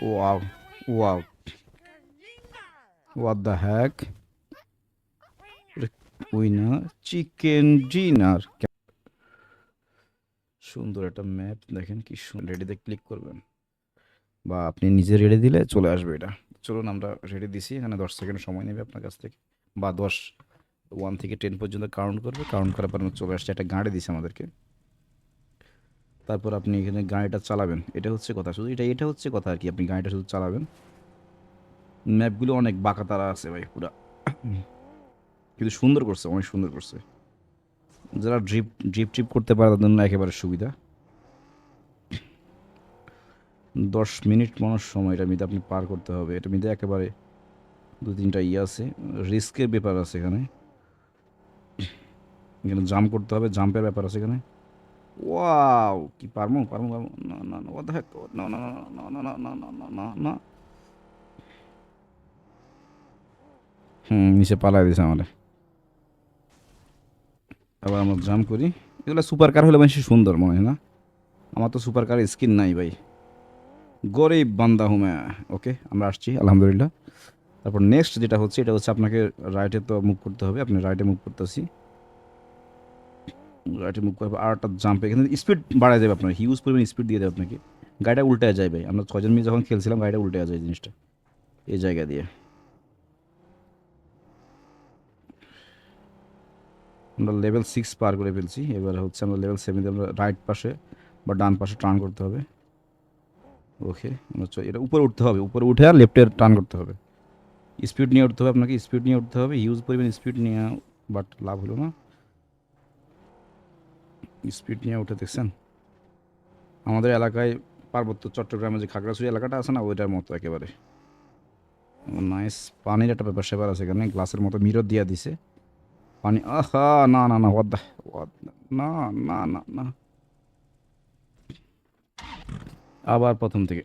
Wow. Wow. What the heck? Winner chicken dinner সুন্দর একটা map দেখেন কি রেডিতে ক্লিক করবেন। বা আপনি নিজে রেডি দিলে চলে আসবে এটা। চলুন আমরা রেডি দিছি, এখানে দশ সেকেন্ড সময় নেবে আপনার কাছ থেকে। বা দশ ওয়ান থেকে টেন পর্যন্ত কাউন্ট করবে। কাউন্ট করার পর চলে আসছে। একটা গাড়ি দিছে আমাদেরকে। তারপর আপনি এখানে গাড়িটা চালাবেন। এটা হচ্ছে কথা। শুধু এটা এটা হচ্ছে কথা আর কি। আপনি গাড়িটা শুধু চালাবেন। ম্যাপগুলো অনেক বাঁকা তারা আছে ভাই, পুরা। কিন্তু সুন্দর করছে, অনেক সুন্দর করছে। যারা ড্রিপ ড্রিপ ট্রিপ করতে পারে তাদের জন্য একেবারে সুবিধা। দশ মিনিট মানুষ সময় এটা মিতে আপনি পার করতে হবে। এটা মিতে একেবারে দু তিনটা ইয়ে আছে। রিস্কের ব্যাপার আছে এখানে। এখানে জাম্প করতে হবে, জাম্পের ব্যাপার আছে এখানে। ওয়াও কি পারমো পারমো পারমো না না না what the heck? না না না না না না না না না না না হুম নিচে পালাই দিছে আমারে আবার আমরা জাম্প করি এগুলো সুপার কার হলে বেশি সুন্দর মনে হয় না আমার তো সুপার কার স্কিন নাই ভাই গরিব বান্দা হুমে ওকে আমরা আসছি আলহামদুলিল্লাহ তারপর নেক্সট যেটা হচ্ছে এটা হচ্ছে আপনাকে রাইটে তো মুভ করতে হবে আপনি রাইটে মুভ করতেছি মুভ করার পর আর একটা জাম্প এখানে স্পিড বাড়ায় যাবে আপনার হিউজ পরিমাণ স্পিড দিয়ে দেবে আপনাকে। গাড়িটা উল্টে ভাই, আমরা ছজন মিলে যখন খেলছিলাম, গাড়িটা উল্টে যায় জিনিসটা, এই জায়গা দিয়ে। আমরা লেভেল সিক্স পার করে ফেলছি, এবার হচ্ছে আমরা লেভেল সেভেন আমরা রাইট পাশে বা ডান পাশে টার্ন করতে হবে। ওকে এটা উপরে উঠতে হবে, উপরে উঠে আর লেফটে টার্ন করতে হবে। স্পিড নিয়ে উঠতে হবে, আপনাকে স্পিড নিয়ে উঠতে হবে হিউজ পরিমাণ স্পিড নিয়ে বাট লাভ হলো না। স্পিড নিয়ে উঠে দেখছেন? আমাদের এলাকায় পার্বত্য চট্টগ্রামে যে খাগড়াছড়ি এলাকাটা আছে না, ওইটার মতো একেবারে। নাইস পানির একটা ব্যাপার, সেবার আছে এখানে। গ্লাসের মতো মিরর দিয়া দিছে। পানি, আহা, না না না ওয়াদ না না না না। আবার প্রথম থেকে।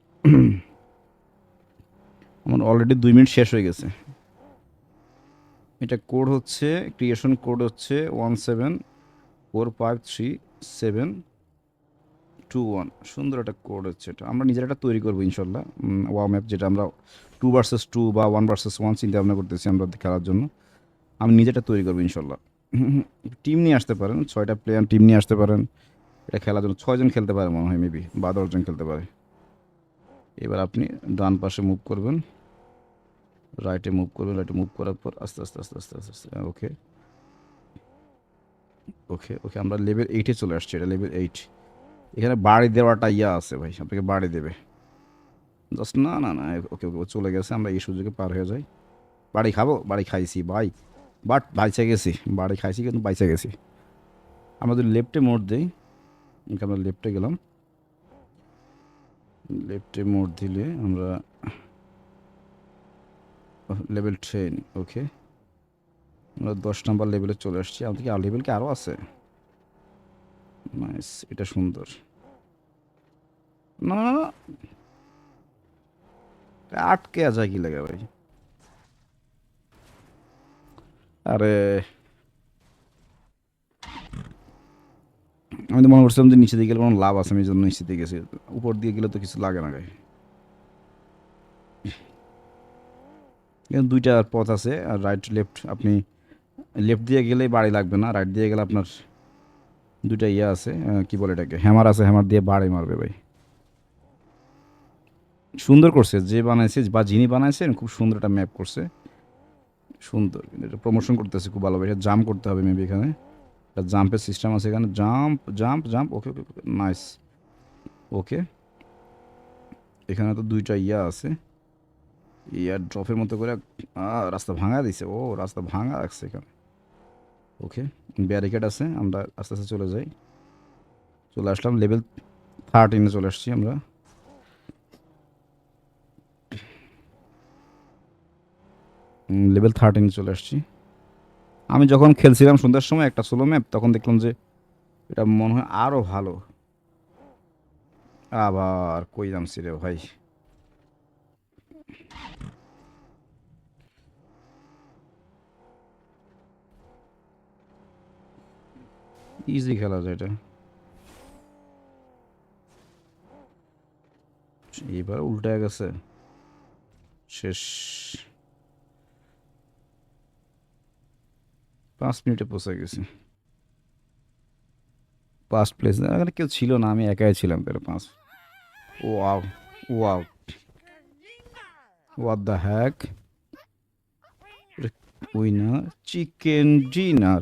আমার অলরেডি দুই মিনিট শেষ হয়ে গেছে। এটা কোড হচ্ছে ক্রিয়েশন কোড হচ্ছে one seven four five three seven two one সুন্দর একটা কোড হচ্ছে এটা। আমরা নিজের একটা তৈরি করব ইনশাল্লাহ। ওয়া ম্যাপ যেটা আমরা টু ভার্সেস টু বা ওয়ান ভার্সেস ওয়ান চিন্তা ভাবনা করতেছি আমরা খেলার জন্য। আমি নিজেটা তৈরি করব ইনশাল্লাহ। টিম নিয়ে আসতে পারেন, ছয়টা প্লেয়ার টিম নিয়ে আসতে পারেন। এটা খেলার জন্য ছয়জন খেলতে পারে মনে হয় মেবি বা দশজন খেলতে পারে। এবার আপনি ডান পাশে মুভ করবেন। রাইটে মুভ করবেন রাইটে মুভ করার পর আস্তে আস্তে আস্তে আস্তে আস্তে আস্তে ওকে ওকে ওকে, আমরা লেভেল এইটে চলে আসছি, এটা লেভেল এইট এখানে বাড়ি দেওয়াটা ইয়া আছে ভাই, আপনাকে বাড়ি দেবে। জাস্ট না না না, ওকে ওকে চলে গেছে, আমরা এই সুযোগে পার হয়ে যাই। বাড়ি খাব, বাড়ি খাইছি ভাই বাট বাইচে গেছি, বাড়ি খাইছি, কিন্তু বাইচে গেছি। আমরা যদি লেফটে মোড় দিই, ওকে, আমরা লেফটে গেলাম। লেফটে মোড় দিলে আমরা লেভেল ট্রেন ওকে আমরা দশ নাম্বার লেভেলে চলে আসছি। আমাদের কি আর লেভেল কি আরও আছে? নাইস এটা সুন্দর। না আটকে আছে কি লাগে ভাই? আরে। আমি তো মনে করছিলাম যে নিচে দিয়ে গেলে কোনো লাভ আছে, আমি জন্য নিচে দিয়ে গেছি। উপর দিয়ে গেলে তো কিছু লাগে না গায়ে দুইটা পথ আছে, আর রাইট লেফট আপনি লেফট দিয়ে গেলেই বাড়ি লাগবে না রাইট দিয়ে গেলে আপনার দুটা ইয়ে আছে কি বলে এটাকে হ্যামার আছে হ্যামার দিয়ে বাড়ি মারবে ভাই। সুন্দর করছে, যে বানাইছে বা যিনি বানাইছেন খুব সুন্দর একটা ম্যাপ করছে। সুন্দর এটা প্রমোশন করতেছে খুব ভালো এটা জাম্প করতে হবে মেবি এখানে। একটা জাম্পের সিস্টেম আছে এখানে jump jump jump okay okay nice okay এখানে তো দুইটা ইয়া আছে ইয়ার ড্রপের মতো করে রাস্তা ভাঙা দিছে, ও, রাস্তা ভাঙা রাখছে এখানে। ওকে ব্যারিকেড আছে, আমরা আস্তে আস্তে চলে যাই। চলে আসলাম লেভেল থার্টিনে চলে আসছি আমরা। লেভেল থার্টিনে চলে আসছি। আমি যখন খেলছিলাম সন্ধ্যার সময় একটা সোলো ম্যাপ তখন দেখলাম যে এটা মনে হয় আরও ভালো। আবার কই নামছি রে ভাই। ইজি খেলা যায় এটা। এবার উল্টে গেছে। শেষ। পাঁচ মিনিটে পৌঁছে গেছি। পাঁচ প্লেস এখানে কেউ ছিল না, আমি একাই ছিলাম তাহলে পাঁচ। Wow wow what the heck winner chicken dinner